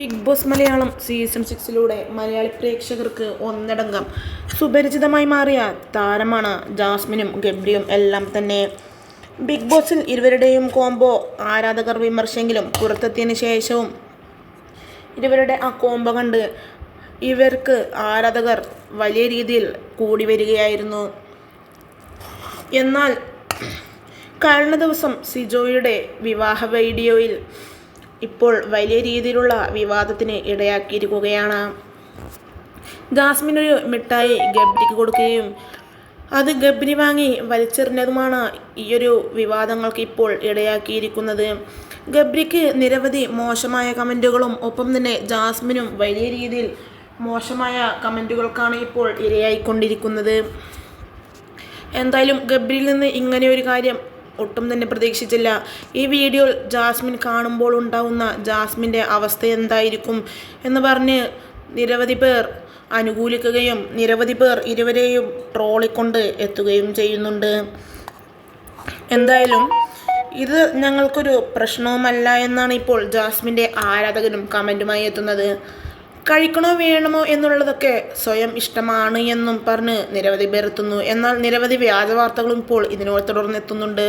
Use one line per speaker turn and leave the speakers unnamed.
Big Boss Malayalam season സിക്സിലൂടെ മലയാളി പ്രേക്ഷകർക്ക് ഒന്നടങ്കം സുപരിചിതമായി മാറിയ താരമാണ് ജാസ്മിനും ഗബ്രിയും എല്ലാം തന്നെ. ബിഗ് ബോസിൽ ഇരുവരുടെയും കോംബോ ആരാധകർ വിമർശെങ്കിലും പുറത്തെത്തിയതിനു ശേഷവും ഇരുവരുടെ ആ കോംബോ കണ്ട് ഇവർക്ക് ആരാധകർ വലിയ രീതിയിൽ കൂടി വരികയായിരുന്നു. എന്നാൽ കഴിഞ്ഞ ദിവസം സിജോയുടെ വിവാഹ വീഡിയോയിൽ ഇപ്പോൾ വലിയ രീതിയിലുള്ള വിവാദത്തിന് ഇടയാക്കിയിരിക്കുകയാണ്. ജാസ്മിൻ ഒരു മിഠായി ഗബ്രിക്ക് കൊടുക്കുകയും അത് ഗബ്രി വാങ്ങി വലിച്ചെറിഞ്ഞതുമാണ് ഈയൊരു വിവാദങ്ങൾക്ക് ഇപ്പോൾ ഇടയാക്കിയിരിക്കുന്നത്. ഗബ്രിക്ക് നിരവധി മോശമായ കമന്റുകളും ഒപ്പം തന്നെ ജാസ്മിനും വലിയ രീതിയിൽ മോശമായ കമന്റുകൾക്കാണ് ഇപ്പോൾ ഇരയായിക്കൊണ്ടിരിക്കുന്നത്. എന്തായാലും ഗബ്രിയിൽ നിന്ന് ഇങ്ങനെ ഒരു കാര്യം ഒട്ടും തന്നെ പ്രതീക്ഷിച്ചില്ല. ഈ വീഡിയോ ജാസ്മിൻ കാണുമ്പോൾ ഉണ്ടാവുന്ന ജാസ്മിന്റെ അവസ്ഥ എന്തായിരിക്കും എന്ന് പറഞ്ഞ് നിരവധി പേർ അനുകൂലിക്കുകയും നിരവധി പേർ ഇരുവരെയും ട്രോളിക്കൊണ്ട് എത്തുകയും ചെയ്യുന്നുണ്ട്. എന്തായാലും ഇത് ഞങ്ങൾക്കൊരു പ്രശ്നവുമല്ല എന്നാണ് ഇപ്പോൾ ജാസ്മിന്റെ ആരാധകനും കമന്റുമായി എത്തുന്നത്. കഴിക്കണോ വേണമോ എന്നുള്ളതൊക്കെ സ്വയം ഇഷ്ടമാണ് എന്നും പറഞ്ഞ് നിരവധി പേർ എത്തുന്നു. എന്നാൽ നിരവധി വ്യാജ വാർത്തകളും ഇപ്പോൾ ഇതിനോട് തുടർന്നെത്തുന്നുണ്ട്.